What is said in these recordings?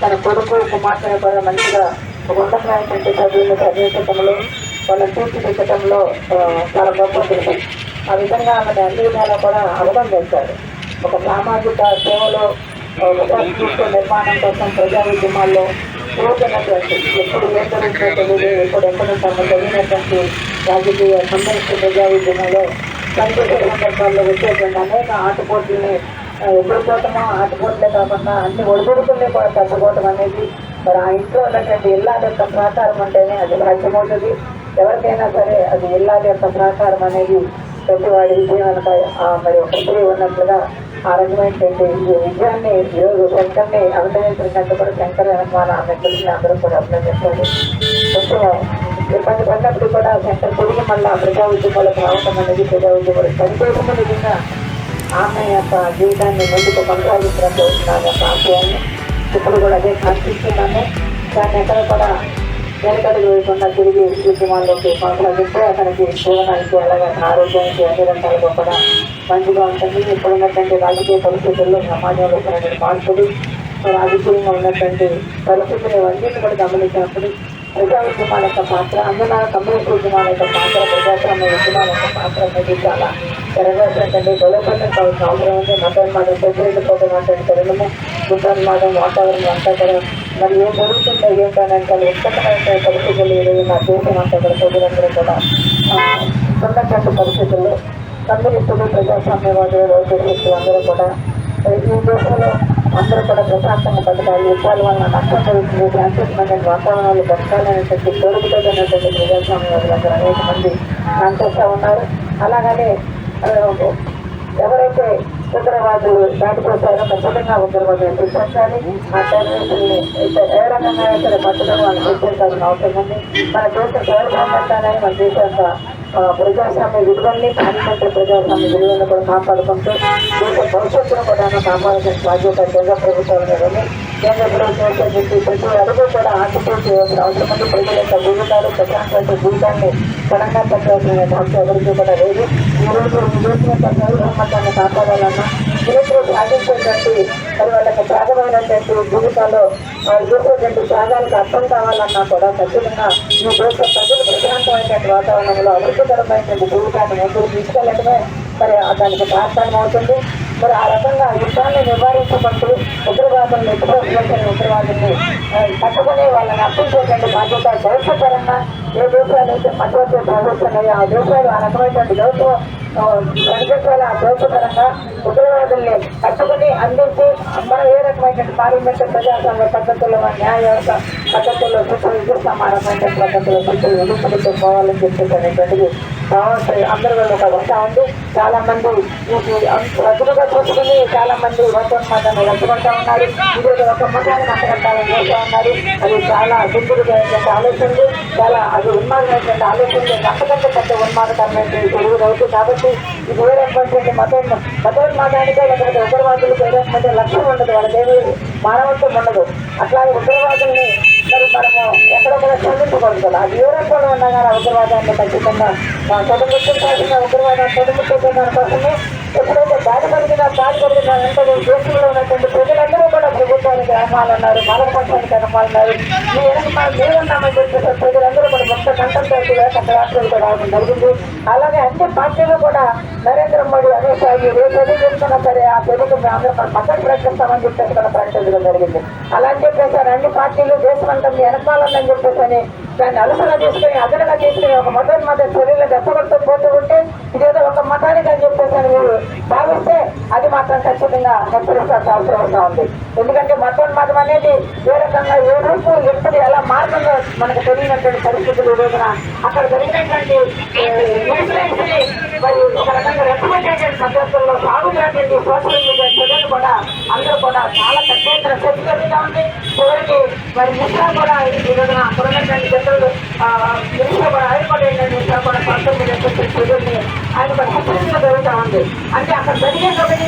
తన కొడుకు కుమార్తెను కూడా మంచిగా ఒక ఉన్నతమైనటువంటి చదువులు చదివించడంలో వాళ్ళని తీర్చిదిద్దడంలో ఆ, చాలా గొప్ప విషయం ఆ విధంగా ఆమె అన్ని విధాలా కూడా అవలంబించారు ఒక సామాజిక సేవలో ఆ, నిర్మాణం కోసం ప్రజా ఉద్యమాల్లో యువకున్నటువంటి ఎప్పుడు ఏం జరుగుతుందో తెలియదు ఎప్పుడు ఎక్కడ తెలియనటువంటి రాజకీయ సంబంధించిన ప్రజా ఉద్యమంలో పనిచేసే సందర్భాల్లో వచ్చేటువంటి అనేక ఆటపోటీని ఎదుర్కోవటము ఆటపోట్లే కాకుండా అన్ని ఒడిగొడుకునే కూడా తప్పుకోవటం అనేది. మరి ఆ ఇంట్లో ఉన్నటువంటి ఇల్లాల యొక్క సహకారం అంటేనే అది భాగ్యమవుతుంది ఎవరికైనా సరే అది ఇల్లాల యొక్క సహకారం అనేది ప్రతి వాడి విజయం మరి ఒక ఉన్నట్లుగా ఆ రకమైనటువంటి ఈ విజయాన్ని ఈరోజు శంకర్ని అభినందించినట్టు కూడా శంకర్ వెనకాల ఆమె తెలిసిన అందరూ కూడా అభినందించారు. కొంచెం ఇబ్బంది పడినప్పుడు కూడా శంకర్ తిరిగి మళ్ళీ ప్రజా ఉద్యమాలకు రావటం అనేది ప్రజా ఉద్యమాలు పనిచేసిన విధంగా ఆమె యొక్క జీవితాన్ని ముందుకు కొనసాగించడంలో నా యొక్క ఆశయాన్ని ఇప్పుడు కూడా అదే కనిపిస్తున్నాము దాన్ని ఎక్కడ కూడా వెనకడుగు వేయకుండా తిరిగి ఉద్యమాల్లోకి కొనసాగిస్తే అతనికి జీవనానికి అలాగే అతని ఆరోగ్యానికి అన్ని రకాలుగా కూడా మంచిగా ఉంటుంది. ఇప్పుడు ఉన్నటువంటి రాజకీయ పరిస్థితుల్లో సమాజంలో ఉన్నటువంటి మార్పులు రాజకీయంగా ఉన్నటువంటి పరిస్థితులు ఇవన్నీ కూడా గమనించినప్పుడు ప్రజా ఉద్యమాల యొక్క పాత్ర అందులో కమ్యూనిస్ట్ ఉద్యమాల యొక్క పాత్ర ప్రజాస్వామ్య ఉద్యమాల యొక్క పాత్ర అనేది చాలా పెరగాల్సినటువంటి డెవలప్మెంట్ కావాల్సిన అవసరం ఉంది మతోన్మాదం ప్రతిరోజుకోవడం తరుణము గుంటోన్మాదం వాతావరణం అంతా కూడా మరి ఏం జరుగుతుందో ఏంటంటే ఉత్పన్నమైన పరిస్థితులు ఈరోజు నా దేశం అంతా కూడా ప్రజలందరూ కూడా ఆ, ఉన్నటువంటి పరిస్థితుల్లో కమ్యూనిస్టులు ప్రజాస్వామ్యవాదులు లోకేశ్వరులు అందరూ కూడా ఈ దేశంలో అందరూ కూడా ప్రశాంతంగా బతకాలి. యుద్ధాల వలన నష్టం జరుగుతుంది. శాంతియుతమైన వాతావరణాలు బతకాలనేటువంటి కోరికతో ఉన్నటువంటి ప్రజాస్వామ్యవాదులందరూ అనేక మంది సంతోషంగా ఉన్నారు. అలాగనే ఎవరైతే ఉగ్రవాదులు దాటిపోతారో ఖచ్చితంగా ఉగ్రవాదులు శిక్షించాలి ఆ టెర్రరిస్టుల్ని ఏ రకంగా అయితే పట్టడం వాళ్ళు గుర్తించాల్సిన అవసరం ఉంది. మన దేశం దేశ గౌరవంతానని మన దేశ ప్రజాస్వామ్య విలువల్ని పార్లమెంటరీ ప్రజాస్వామ్య విలువలను కూడా కాపాడుకుంటూ దేశ భవిష్యత్తును కూడా కాపాడాల్సిన బాధ్యత కేంద్ర ప్రభుత్వం మీద కేంద్ర ప్రభుత్వం చెప్పి ప్రతి అడుగు కూడా ఆశిస్తూ చేయాల్సిన అవసరం ఉంది. ప్రజల యొక్క జీవితాలు ప్రశాంతమైన జీవితాన్ని బలంగా పెట్టాల్సిన భాష ఎవరికి కూడా లేదు. ఈ రోజు ఈ దేశం యొక్క గౌరవమతాన్ని కాపాడాలన్నా దేశంలో సాధించేటువంటి మరి వాళ్ళకి యొక్క జీవితాల్లో వాళ్ళు చేసేటువంటి త్యాగాలకు అర్థం కావాలన్నా కూడా ఖచ్చితంగా ఈ దేశ ప్రజలు ప్రశాంతమైనటువంటి వాతావరణంలో అభివృద్ధికరమైనటువంటి జీవితాన్ని ముందుకు తీసుకెళ్ళడమే మరి దానికి ప్రార్థన అవుతుంది. మరి ఆ రకంగా యుద్ధాన్ని నివారించుకుంటూ ఉగ్రవాదులను ఎత్తుకోవాల్సిన ఉగ్రవాదుల్ని ఆ, పట్టుకుని వాళ్ళని అప్పించేటువంటి బాధ్యత దేశపరంగా ఏ దేశాలు అయితే మధ్యవర్తి ప్రభుత్వం ఆ దేశాలు ఆ రకమైనటువంటి దౌత్యం ప్రకటించాలి ఆ ఉగ్రవాదుల్ని పట్టుకుని అందించి మనం ఏ రకమైనటువంటి పార్లమెంట్ ప్రజాస్వామ్య పద్ధతుల్లో మన న్యాయ వ్యవస్థ పద్ధతుల్లో సమానమైన ఇస్తాం ఆ రకమైనటువంటి పద్ధతుల్లో శిక్షలు ఎదుర్కొంటూ పోవాలని చెప్పేసి అందరూ ఒక వస్తా ఉంది చాలా మంది రద్దులుగా చూసుకుని చాలా మంది మతాన్ని రద్దుపడతా ఉన్నారు. ఇది ఒక ఒక్క మతాన్ని మతగట్టాలని చూస్తూ ఉన్నారు. అది చాలా దుందుడుగైనటువంటి ఆలోచనలు చాలా అది ఉన్మాదమైనటువంటి ఆలోచనలు అంతకంటే పెద్ద ఉన్మాదకరమైనటువంటి తెలుగు అవుతుంది కాబట్టి ఇది వేరేటువంటి మతం మతోన్మాదానికే లేకపోతే ఉగ్రవాదులకు వేరేటువంటి లక్ష్యం ఉండదు. వాళ్ళ దేవుడు మానవత్వం ఉండదు. అట్లాగే ఉగ్రవాదుల్ని మరి మనము ఎక్కడ కూడా చదివించకూడదు అది ఏ రకంగా ఉన్నా కానీ ఆ ఉగ్రవాదాన్ని ఖచ్చితంగా చదువుకుంటాల్సిన ఉగ్రవాదం చదువుకుంటున్న కోసమే ఎప్పుడైతే దాడి కలిగిన దాడి కలిగిన వెంటనే దేశంలో ఉన్నటువంటి ప్రజలందరూ కూడా ప్రభుత్వానికి గ్రామాలు ఉన్నారు పాలకపక్షానికి గ్రామాలు ఉన్నారు మీ వెనక మేము చెప్పేసి ప్రజలందరూ కూడా మొత్తం కంటంతో రాష్ట్రాలు కూడా రావడం జరిగింది. అలాగే అన్ని పార్టీలు కూడా నరేంద్ర మోడీ అమిత్ షా ఏ చదువు ఏది చేస్తున్నా సరే ఆ ప్రభుత్వం అందరూ మనం మద్దతు ప్రకటిస్తామని చెప్పేసి కూడా ప్రకటించడం జరిగింది. అలా అని చెప్పేసి అన్ని పార్టీలు దేశం అంతా వెనకాలని చెప్పేసి అని దాన్ని అలసన తీసుకొని అదనంగా తీసుకుని ఒక మతం మత చర్యలు దెబ్బకొడుతూ పోతూ ఉంటే ఇదేదో ఒక మతానికి అని చెప్పేసి అని మీరు భావిస్తే అది మాత్రం ఖచ్చితంగా హెచ్చరించాల్సిన అవసరం వస్తూ ఉంది. ఎందుకంటే మతోన్మాదం అనేది ఏ రకంగా ఏ రూపు ఎప్పుడు ఎలా మారుతుందో మనకు తెలియనటువంటి పరిస్థితులు రోజున అక్కడ జరిగినటువంటి మరియు మరి ఒక రకంగా రెచ్చగొట్టేటువంటి పద్ధతుల్లో సాగుతున్నటువంటి సోషల్ మీడియా కూడా అందరూ కూడా చాలా పెద్ద ఎత్తున చర్చ జరుగుతూ ఉంది. చివరికి మరి మిశ్రా కూడా ఈ రోజున అక్కడ ఉన్నటువంటి జనరల్ కూడా ఆయన కూడా కూడా పంతొమ్మిది మీడియా చర్యల్ని ఆయన కూడా హెచ్చరించడం జరుగుతూ ఉంది. అంటే అక్కడ జరిగే కాబట్టి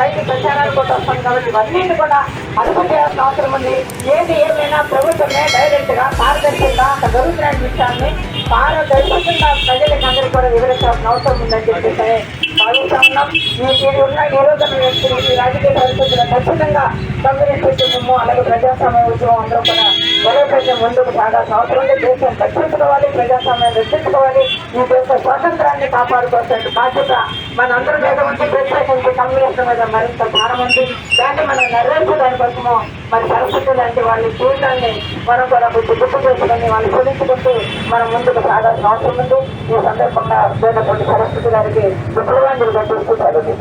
బయట ప్రచారాలు కూడా వస్తాం కాబట్టి ఇవన్నీ కూడా అదుపు చేయాల్సిన అవసరం ఉంది. ఏది ఏమైనా ప్రభుత్వమే డైరెక్ట్గా పారదర్శకంగా అక్కడ జరుగుతున్న విషయాన్ని పారదర్శకంగా ప్రజలకు అందరూ కూడా వివరించాల్సిన అవసరం ఉందని చెప్పేసి భావిస్తా ఉన్నాం ఈ ఉన్న ఈ రోజు ఈ రాజకీయ ఖచ్చితంగా కమ్యూనిస్ట్ ఉద్యమము అలాగే ప్రజాస్వామ్య ఉద్యమం అందరూ కూడా ఒకే ప్రజలు ముందుకు సాగాల్సిన అవసరం ఉంది దేశం రక్షించుకోవాలి ప్రజాస్వామ్యాన్ని రక్షించుకోవాలి ఈ దేశ స్వాతంత్రాన్ని కాపాడుకోవాల్సిన బాధ్యత మనందరి మీద ఉంది ప్రత్యేకించి కమ్యూనిస్ట్ మీద మరింత భారం ఉంది దాన్ని మనం నెరవేర్చడానికోసము మరి సరస్వతి లాంటి వాళ్ళ జీవితాన్ని మనం కూడా కొంచెం గుర్తు చేసుకుని వాళ్ళు చూపించుకుంటూ మనం ముందుకు సాగాల్సిన అవసరం ఉంది ఈ సందర్భంగా సరస్వతి గారికి విప్లవాంజలు కట్టిస్తూ సెలవు